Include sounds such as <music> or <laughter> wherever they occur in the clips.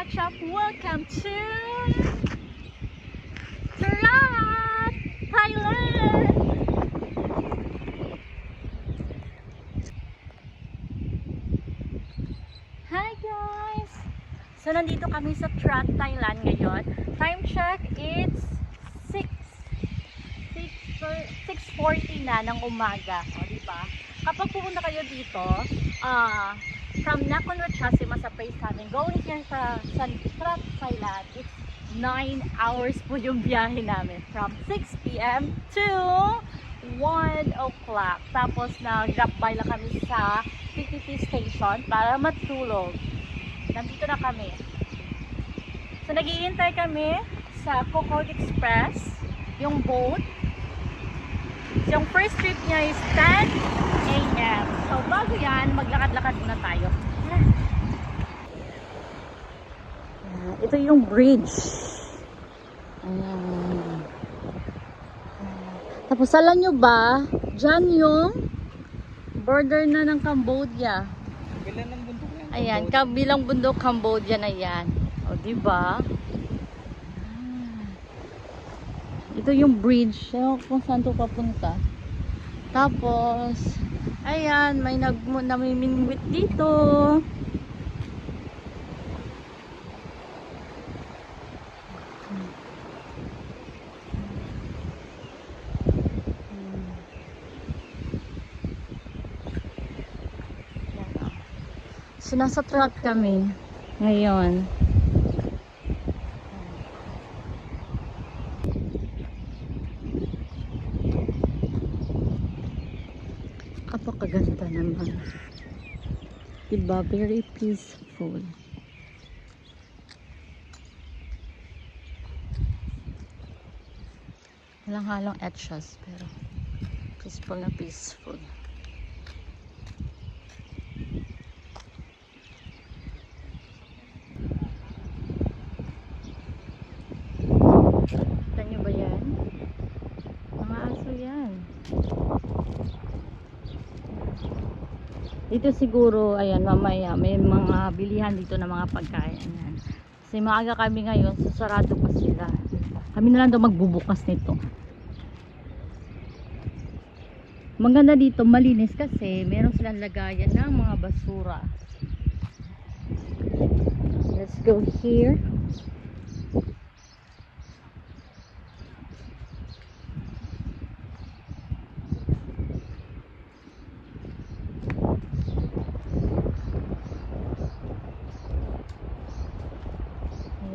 Ketchup. Welcome to Tarat, Thailand. Hi guys! So nandito kami sa Trat, Thailand ngayon. Time check, it's 6 6.40 na ng umaga. O, di ba? Kapag pumunta kayo dito, ah, from Nakhon Ratchasima sa place namin, going here sa, sa Trat, Thailand, it's 9 hours po yung biyahe namin. From 6 p.m. to 1 o'clock. Tapos nag-drop by lang kami sa PTT station para matulog. Nandito na kami. So naghihintay kami sa Kokog Express, yung boat. Yung first trip niya is 10 a.m. So bago yan, maglakad-lakad muna tayo. Ah, Ito yung bridge. Ayan. Ah, Tapos alam nyo ba, dyan yung border na ng Cambodia. Bilan ng bundok yan. Ayan, kabilang bundok Cambodia na yan. O, di ba? Ah. Ito yung bridge. Ewan kung saan to papunta. Tapos, ayan, may nag namimingwit dito. So, nasa truck kami ngayon. Kapakaganda naman. Diba? Very peaceful. Walang halong etchas, pero peaceful na peaceful. Kita nyo ba yan? Mga aso yan. Dito siguro, ayan, mamaya, may mga bilihan dito na mga pagkain. Yan. Kasi maaga kami ngayon, sasarado pa sila. Kami na lang daw magbubukas nito. Maganda dito, malinis kasi meron silang lagayan ng mga basura. Let's go here.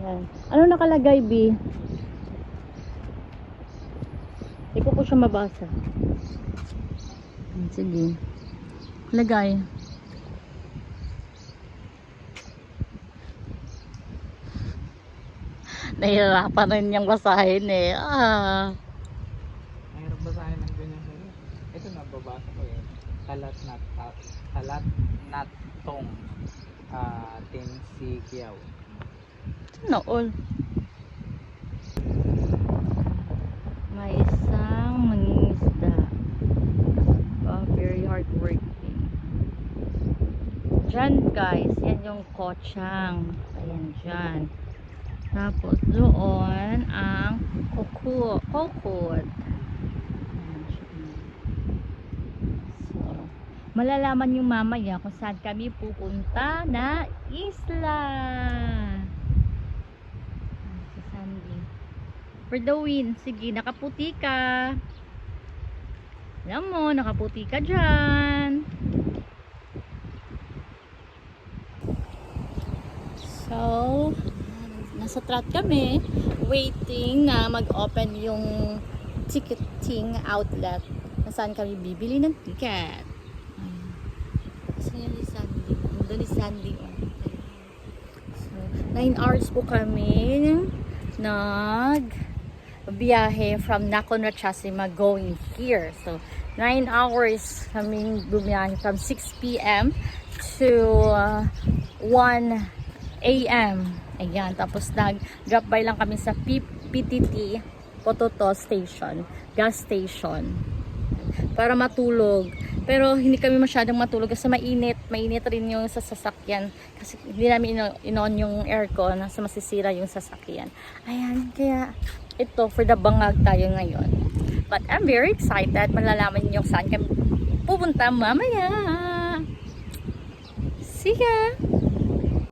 Ayan. Ano nakalagay, B? Hindi ko po siya mabasa. Hmm, Sige. Lagay. <laughs> Nahihirapan rin niyang basahin eh. Ah. Mahirap basahin ng ganyan sa'yo. Ito nababasa ko eh. Talat nat talat nat tong ah tin No, all. May isang mangingisda. Oh, very hardworking. Diyan guys, yan yung kochang. Ayan dyan. Tapos doon ang siya. So, malalaman yung mamaya kung saan kami pupunta na isla. For the win. Sige, nakaputi ka. Alam mo, nakaputi ka dyan. So, nasa trot kami. Waiting na mag-open yung ticketing outlet na saan kami bibili ng ticket. Kasi yun ni Sandy. Doon oh. So, 9 hours po kami nag biyahe from Nakhon Ratchasima going here. So, 9 hours kaming bumiyahe from 6 p.m. to uh, 1 a.m. Ayan, tapos nag-drop by lang kami sa PTT Pototo Station, gas station. para matulog. Pero hindi kami masyadong matulog kasi mainit. Mainit rin yung sa sasakyan. Kasi hindi namin ino- in-on yung aircon sa masisira yung sasakyan. Ayan, kaya ito for the bangag tayo ngayon. But I'm very excited. Malalaman niyo saan kami pupunta mamaya. See ya!